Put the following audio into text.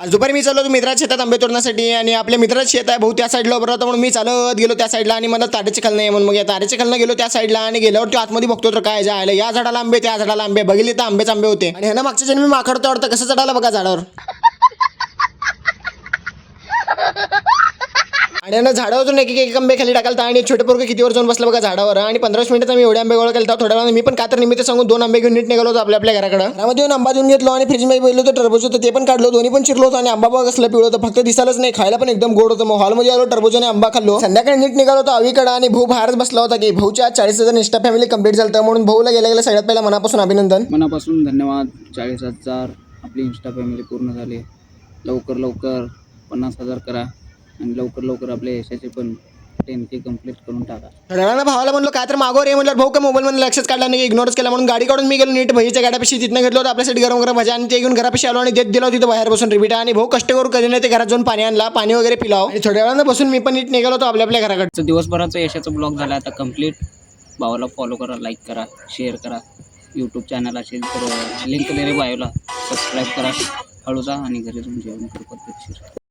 आज दुपारी मी चाललो होतो मित्राच्या शेतात आंबे तोडण्यासाठी आणि आपल्या मित्राचं शेत आहे भाऊ त्या साईडला उभं होता म्हणून मी चालत गेलो त्या साईडला आणि मला तारेचे खाल आहे म्हणून मग या तारेचे खालनं गेलो त्या साईडला आणि गेल्यावर तो आतमध्ये बघतो तर काय जायला या झाडाला आंबे त्या झाडाला आंबे. बघितले तर आंबेच आंबे होते. आणि ह्यानं मागच्या जन्मी माकड वाटतं कसं चढायला बघा झाडावर? आणि झाडावर झाडावरून एक एक आंबे खाली टाकालता आणि छोटे पोरगे किती वर जाऊन बसला बघा झाडावर. आणि पंधरा मिनिटात मी एवढे आंबे गोळा केला थोड्या वेळा मी पण कातर निमित्त सांगून दोन आंबे घेऊन नीट निघालो होतो आपल्या आपल्या घराकडे. घरामध्ये येऊन आंबा देऊन घेतलो आणि फ्रीजमध्ये बैल होतं टरबूज होतं ते पण काढलो दोन्ही पण चिरलो होतो आणि आंबा बघ कसलं पिवळं होतं फक्त दिसायलाच नाही खायला पण एकदम गोड होतं. मग हॉलमध्ये आलो टरबूज आणि आंबा खाल्लो. संध्याकाळी नीट निघालो होतो अवीकडे आणि भाऊ बाहेरच बसला होता की भाऊच्या चाळीस हजार इंस्टा फॅमिली कंप्लीट झालं म्हणून भाऊला गेल्या गेल्या सगळ्यात पहिला मनापासून अभिनंदन. मनापासून धन्यवाद. चाळीस हजार आपली इन्स्टा फॅमिली पूर्ण झाली. लवकर लवकर पन्नास हजार करा. आणि लवकर लवकर आपल्या यशाचे पण टेन के कंप्लीट करून टाका. रणाला भावाला म्हणलो काय तर मागो रे म्हणलं भाऊ का मोबाईल मध्ये लक्षच काढला नाही इग्नोरच केला. म्हणून गाडी काढून मी गेलो नीट भजीच्या गाड्यापाशी तिथनं घेतलो होतं आपल्यासाठी गरम गरम भाज्या आणि ते घेऊन घरापाशी आलो आणि देत दिला तिथं बाहेर बसून रिपीट आणि भाऊ कष्ट करू कधी नाही ते घरात जाऊन पाणी आणला पाणी वगैरे पिलाव. आणि थोड्या वेळानं बसून मी पण नीट निघालो होतो आपल्या आपल्या घराकडे तर दिवसभराचा यशाचा ब्लॉग झाला आता कंप्लीट भावाला फॉलो करा लाईक करा शेअर करा. यूट्यूब चॅनल असेल तर लिंक दिले बायोला सबस्क्राईब करा. हळूचा आणि घरी जाऊन जेवण करू पद्धतशीर